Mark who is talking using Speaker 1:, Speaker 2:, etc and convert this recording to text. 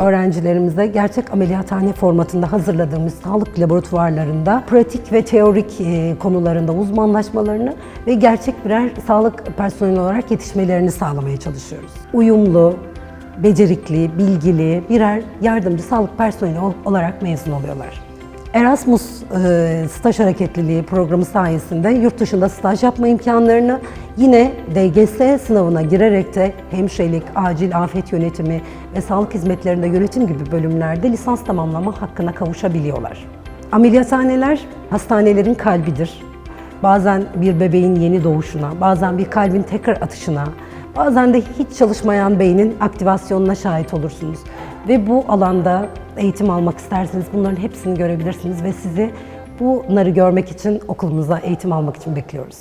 Speaker 1: öğrencilerimize gerçek ameliyathane formatında hazırladığımız sağlık laboratuvarlarında pratik ve teorik e, konularında uzmanlaşmalarını ve gerçek birer sağlık personeli olarak yetişmelerini sağlamaya çalışıyoruz. Uyumlu, becerikli, bilgili birer yardımcı sağlık personeli ol- olarak mezun oluyorlar. Erasmus e, staj hareketliliği programı sayesinde yurt dışında staj yapma imkanlarını yine DGS sınavına girerek de hemşirelik, acil afet yönetimi ve sağlık hizmetlerinde yönetim gibi bölümlerde lisans tamamlama hakkına kavuşabiliyorlar. Ameliyathaneler hastanelerin kalbidir. Bazen bir bebeğin yeni doğuşuna, bazen bir kalbin tekrar atışına, bazen de hiç çalışmayan beynin aktivasyonuna şahit olursunuz. Ve bu alanda eğitim almak isterseniz bunların hepsini görebilirsiniz ve sizi bunları görmek için okulumuza eğitim almak için bekliyoruz.